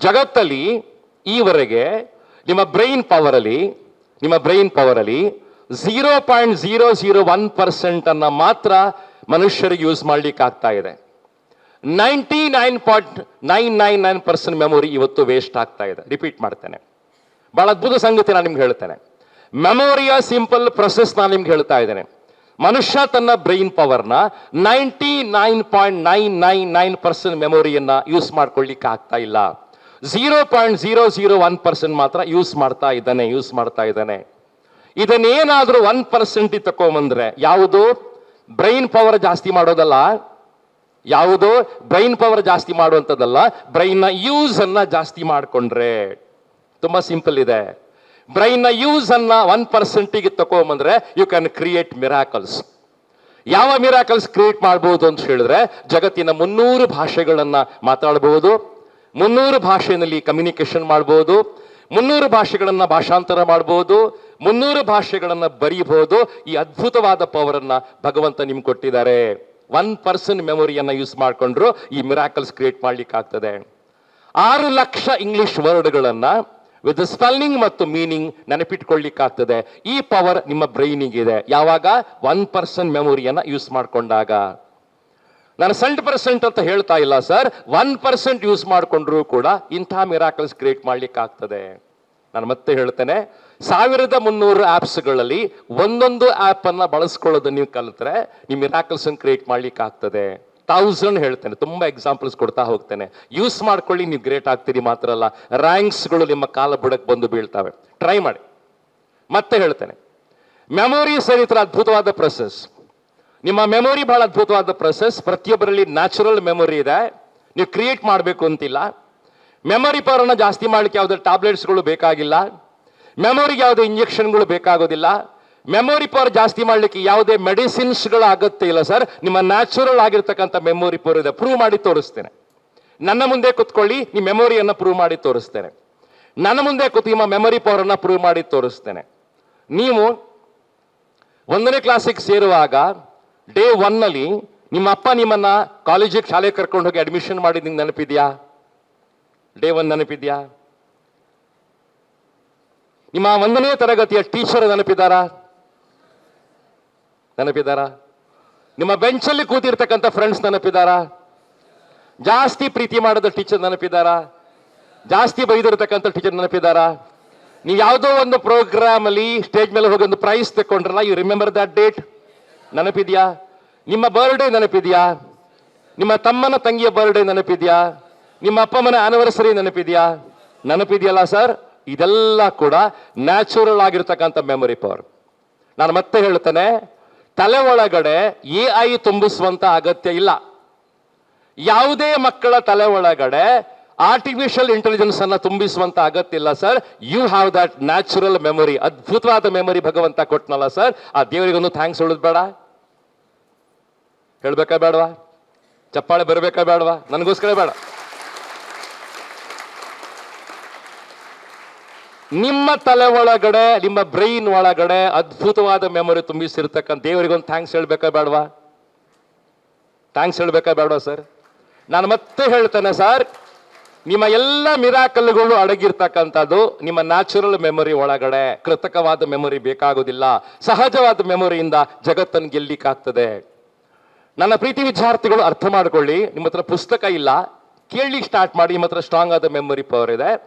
ಜಗತ್ತಲ್ಲಿ ಈವರೆಗೆ ನಿಮ್ಮ ಬ್ರೈನ್ ಪವರಲ್ಲಿ, ನಿಮ್ಮ brain ಪವರಲ್ಲಿ zero point zero zero one percent ಅನ್ನ ಮಾತ್ರ ಮನುಷ್ಯರಿಗೆ ಯೂಸ್ ಮಾಡ್ಲಿಕ್ಕೆ ಆಗ್ತಾ ಇದೆ. Ninety nine point nine nine nine percent memory ಇವತ್ತು ವೇಸ್ಟ್ ಆಗ್ತಾ ಇದೆ. ರಿಪೀಟ್ ಮಾಡ್ತೇನೆ. ಬಹಳ ಅದ್ಭುತ ಸಂಗತಿ ನಾನು ನಿಮ್ಗೆ ಹೇಳ್ತೇನೆ. ಮೆಮೊರಿಯ ಸಿಂಪಲ್ ಪ್ರೊಸೆಸ್ ನಾನು ನಿಮ್ಗೆ ಹೇಳ್ತಾ ಇದ್ದೇನೆ. ಮನುಷ್ಯ ತನ್ನ brain ಪವರ್ನ ninety nine point nine nine nine percent ಮೆಮೊರಿಯನ್ನ use ಮಾಡ್ಕೊಳ್ಳಿಕ್ಕೆ ಆಗ್ತಾ ಇಲ್ಲ. Zero point zero zero one percent ಮಾತ್ರ ಯೂಸ್ ಮಾಡ್ತಾ ಇದ್ದಾನೆ ಯೂಸ್ ಮಾಡ್ತಾ ಇದ್ದಾನೆ. ಇದನ್ನೇನಾದರೂ ಒನ್ ಪರ್ಸೆಂಟ್ ತಕೊಂಬಂದ್ರೆ ಯಾವುದು? ಬ್ರೈನ್ ಪವರ್ ಜಾಸ್ತಿ ಮಾಡೋದಲ್ಲ. ಯಾವುದು? ಬ್ರೈನ್ ಪವರ್ ಜಾಸ್ತಿ ಮಾಡುವಂಥದ್ದಲ್ಲ. ಬ್ರೈನ್ನ ನ ಯೂಸ್ ಅನ್ನ ಜಾಸ್ತಿ ಮಾಡಿಕೊಂಡ್ರೆ. ತುಂಬ ಸಿಂಪಲ್ ಇದೆ. ಬ್ರೈನ್ನ ಯೂಸ್ ಅನ್ನ ಒನ್ ಪರ್ಸೆಂಟಿಗೆ ತಗೊಂಬಂದ್ರೆ ಯು ಕ್ಯಾನ್ ಕ್ರಿಯೇಟ್ ಮಿರಾಕಲ್ಸ್ ಯಾವ ಮಿರಾಕಲ್ಸ್ ಕ್ರಿಯೇಟ್ ಮಾಡಬಹುದು ಅಂತ ಹೇಳಿದ್ರೆ ಜಗತ್ತಿನ ಮುನ್ನೂರು ಭಾಷೆಗಳನ್ನು ಮಾತಾಡಬಹುದು ಮುನ್ನೂರು ಭಾಷೆಯಲ್ಲಿ ಕಮ್ಯುನಿಕೇಷನ್ ಮಾಡ್ಬೋದು, ಮುನ್ನೂರು ಭಾಷೆಗಳನ್ನ ಭಾಷಾಂತರ ಮಾಡ್ಬೋದು, ಮುನ್ನೂರು ಭಾಷೆಗಳನ್ನ ಬರೀಬಹುದು ಈ ಅದ್ಭುತವಾದ ಪವರ್ ಅನ್ನ ಭಗವಂತ ನಿಮ್ಗೆ ಕೊಟ್ಟಿದ್ದಾರೆ. ಒನ್ ಪರ್ಸನ್ ಮೆಮೊರಿಯನ್ನ ಯೂಸ್ ಮಾಡಿಕೊಂಡ್ರು ಈ ಮಿರಾಕಲ್ಸ್ ಕ್ರಿಯೇಟ್ ಮಾಡ್ಲಿಕ್ಕೆ ಆಗ್ತದೆ ಆರು ಲಕ್ಷ ಇಂಗ್ಲಿಷ್ ವರ್ಡ್ಗಳನ್ನು ವಿತ್ ಸ್ಪೆಲ್ಲಿಂಗ್ ಮತ್ತು ಮೀನಿಂಗ್ ನೆನಪಿಟ್ಕೊಳ್ಳಿಕ್ಕಾಗ್ತದೆ ಈ ಪವರ್ ನಿಮ್ಮ ಬ್ರೈನಿಗಿದೆ ಯಾವಾಗ? ಒನ್ ಪರ್ಸನ್ ಮೆಮೊರಿಯನ್ನ ಯೂಸ್ ಮಾಡ್ಕೊಂಡಾಗ. ನಾನು ಸೆಂಟ್ ಪರ್ಸೆಂಟ್ ಅಂತ ಹೇಳ್ತಾ ಇಲ್ಲ, ಸರ್. ಒನ್ ಪರ್ಸೆಂಟ್ ಯೂಸ್ ಮಾಡಿಕೊಂಡ್ರೂ ಕೂಡ ಇಂಥ ಮಿರಾಕಲ್ಸ್ ಕ್ರಿಯೇಟ್ ಮಾಡ್ಲಿಕ್ಕೆ ಆಗ್ತದೆ ನಾನು ಮತ್ತೆ ಹೇಳ್ತೇನೆ, ಸಾವಿರದ ಮುನ್ನೂರು ಆ್ಯಪ್ಸ್ಗಳಲ್ಲಿ ಒಂದೊಂದು ಆ್ಯಪನ್ನು ಬಳಸ್ಕೊಳ್ಳೋದು ನೀವು ಕಲಿತ್ರೆ ನೀವು ಮಿರಾಕಲ್ಸನ್ನು ಕ್ರಿಯೇಟ್ ಮಾಡ್ಲಿಕ್ಕೆ ಆಗ್ತದೆ ತೌಸಂಡ್ ಹೇಳ್ತೇನೆ, ತುಂಬಾ ಎಕ್ಸಾಂಪಲ್ಸ್ ಕೊಡ್ತಾ ಹೋಗ್ತೇನೆ. ಯೂಸ್ ಮಾಡ್ಕೊಳ್ಳಿ, ನೀವು ಗ್ರೇಟ್ ಆಗ್ತೀರಿ ಮಾತ್ರ ಅಲ್ಲ ರ್ಯಾಂಕ್ಸ್ಗಳು ನಿಮ್ಮ ಕಾಲ ಬುಡಕ್ಕೆ ಬಂದು ಬೀಳ್ತವೆ. ಟ್ರೈ ಮಾಡಿ. ಮತ್ತೆ ಹೇಳ್ತೇನೆ, ಮೆಮೊರಿ ಸರಿತರ ಅದ್ಭುತವಾದ ಪ್ರೊಸೆಸ್ ನಿಮ್ಮ ಮೆಮೊರಿ ಬಹಳ ಅದ್ಭುತವಾದ ಪ್ರೊಸೆಸ್ ಪ್ರತಿಯೊಬ್ಬರಲ್ಲಿ ನ್ಯಾಚುರಲ್ ಮೆಮೊರಿ ಇದೆ. ನೀವು ಕ್ರಿಯೇಟ್ ಮಾಡಬೇಕು ಅಂತಿಲ್ಲ. ಮೆಮೊರಿ ಪವರನ್ನು ಜಾಸ್ತಿ ಮಾಡಲಿಕ್ಕೆ ಯಾವುದೇ ಟ್ಯಾಬ್ಲೆಟ್ಸ್ಗಳು ಬೇಕಾಗಿಲ್ಲ. ಮೆಮೊರಿಗೆ ಯಾವುದೇ ಇಂಜೆಕ್ಷನ್ಗಳು ಬೇಕಾಗೋದಿಲ್ಲ. ಮೆಮೊರಿ ಪವರ್ ಜಾಸ್ತಿ ಮಾಡಲಿಕ್ಕೆ ಯಾವುದೇ ಮೆಡಿಸಿನ್ಸ್ಗಳ ಅಗತ್ಯ ಇಲ್ಲ ಸರ್ ನಿಮ್ಮ ನ್ಯಾಚುರಲ್ ಆಗಿರ್ತಕ್ಕಂಥ ಮೆಮೊರಿ ಪವರ್ ಇದೆ. ಪ್ರೂವ್ ಮಾಡಿ ತೋರಿಸ್ತೇನೆ. ನನ್ನ ಮುಂದೆ ಕುತ್ಕೊಳ್ಳಿ, ನಿಮ್ಮ ಮೆಮೊರಿಯನ್ನು ಪ್ರೂವ್ ಮಾಡಿ ತೋರಿಸ್ತೇನೆ. ನನ್ನ ಮುಂದೆ ಕೂತು ನಿಮ್ಮ ಮೆಮೊರಿ ಪವರನ್ನು ಪ್ರೂವ್ ಮಾಡಿ ತೋರಿಸ್ತೇನೆ. ನೀವು ಒಂದನೇ ಕ್ಲಾಸಿಗೆ ಸೇರುವಾಗ ಡೇ ಒನ್ನಲ್ಲಿ ನಿಮ್ಮ ಅಪ್ಪ ನಿಮ್ಮನ್ನ ಕಾಲೇಜಿಗೆ ಶಾಲೆ ಕರ್ಕೊಂಡು ಹೋಗಿ ಅಡ್ಮಿಷನ್ ಮಾಡಿದ ನೆನಪಿದ್ಯಾ? Day one ನೆನಪಿದ್ಯಾ? ನಿಮ್ಮ ಒಂದನೇ ತರಗತಿಯ ಟೀಚರ್ ನೆನಪಿದ್ದಾರಾ? ನೆನಪಿದ್ದಾರಾ? ನಿಮ್ಮ ಬೆಂಚಲ್ಲಿ ಕೂತಿರ್ತಕ್ಕಂಥ ಫ್ರೆಂಡ್ಸ್ ನೆನಪಿದ್ದಾರಾ? ಜಾಸ್ತಿ ಪ್ರೀತಿ ಮಾಡಿದ ಟೀಚರ್ ನೆನಪಿದಾರ ಜಾಸ್ತಿ ಬೈದಿರ್ತಕ್ಕಂಥ ಟೀಚರ್ ನೆನಪಿದಾರ ನೀವು ಯಾವುದೋ ಒಂದು ಪ್ರೋಗ್ರಾಮ್ ಅಲ್ಲಿ ಸ್ಟೇಜ್ ಮೇಲೆ ಹೋಗಿ ಒಂದು ಪ್ರೈಸ್ ತಗೊಂಡ್ರಲ್ಲ ಯು ರಿಮೆಂಬರ್ ದಟ್ ಡೇಟ್ ನೆನಪಿದ್ಯಾ? ನಿಮ್ಮ ಬರ್ಡೇ ನೆನಪಿದೆಯಾ? ನಿಮ್ಮ ತಮ್ಮನ ತಂಗಿಯ ಬರ್ಡೇ ನೆನಪಿದ್ಯಾ? ನಿಮ್ಮ ಅಪ್ಪಮ್ಮನ ಆನಿವರ್ಸರಿ ನೆನಪಿದೆಯಾ? ನೆನಪಿದೆಯಲ್ಲ ಸರ್ ಇದೆಲ್ಲ ಕೂಡ ನ್ಯಾಚುರಲ್ ಆಗಿರ್ತಕ್ಕಂಥ ಮೆಮೊರಿ ಪವರ್ ನಾನು ಮತ್ತೆ ಹೇಳ್ತೇನೆ ತಲೆ ಒಳಗಡೆ ಎ ಐ ತುಂಬಿಸುವಂತ ಅಗತ್ಯ ಇಲ್ಲ. ಯಾವುದೇ ಮಕ್ಕಳ ತಲೆ ಒಳಗಡೆ ಆರ್ಟಿಫಿಷಿಯಲ್ ಇಂಟೆಲಿಜೆನ್ಸ್ ಅನ್ನ ತುಂಬಿಸುವಂತ ಅಗತ್ಯ ಇಲ್ಲ sir you have that natural memory ಅದ್ಭುತವಾದ ಮೆಮೊರಿ ಭಗವಂತ ಕೊಟ್ಟನಲ್ಲ ಸರ್ ಆ ದೇವರಿಗೊಂದು ಥ್ಯಾಂಕ್ಸ್ ಹೇಳೋದು ಬೇಡ. ಹೇಳ್ಬೇಕಾ ಬೇಡವಾ? ಚಪ್ಪಾಳೆ ಬರಬೇಕಾ ಬೇಡವಾ? ನನಗೋಸ್ಕರ ಬೇಡ. ನಿಮ್ಮ ತಲೆ ಒಳಗಡೆ, ನಿಮ್ಮ ಬ್ರೈನ್ ಒಳಗಡೆ ಅದ್ಭುತವಾದ ಮೆಮೊರಿ ತುಂಬಿಸಿರ್ತಕ್ಕಂಥ ದೇವರಿಗೊಂದು ಥ್ಯಾಂಕ್ಸ್ ಹೇಳ್ಬೇಕಾ ಬೇಡವಾ? ಥ್ಯಾಂಕ್ಸ್ ಹೇಳಬೇಕಾ ಬೇಡವಾ ಸರ್? ನಾನು ಮತ್ತೆ ಹೇಳ್ತೇನೆ ಸರ್, ನಿಮ್ಮ ಎಲ್ಲ ಮಿರಾಕಲ್ಗಳು ಅಡಗಿರ್ತಕ್ಕಂಥದ್ದು ನಿಮ್ಮ ನ್ಯಾಚುರಲ್ ಮೆಮೊರಿ ಒಳಗಡೆ. ಕೃತಕವಾದ ಮೆಮೊರಿ ಬೇಕಾಗೋದಿಲ್ಲ. ಸಹಜವಾದ ಮೆಮೊರಿಯಿಂದ ಜಗತ್ತನ್ನು ಗೆಲ್ಲಿಕ್ಕಾಗ್ತದೆ. ನನ್ನ ಪ್ರೀತಿ ವಿದ್ಯಾರ್ಥಿಗಳು ಅರ್ಥ ಮಾಡ್ಕೊಳ್ಳಿ. ನಿಮ್ಮ ಹತ್ರ ಪುಸ್ತಕ ಇಲ್ಲ. ಕೇಳಲಿಕ್ಕೆ ಸ್ಟಾರ್ಟ್ ಮಾಡಿ, ನಿಮ್ಮ ಹತ್ರ ಸ್ಟ್ರಾಂಗ್ ಆದ ಮೆಮೊರಿ ಪವರ್ ಇದೆ.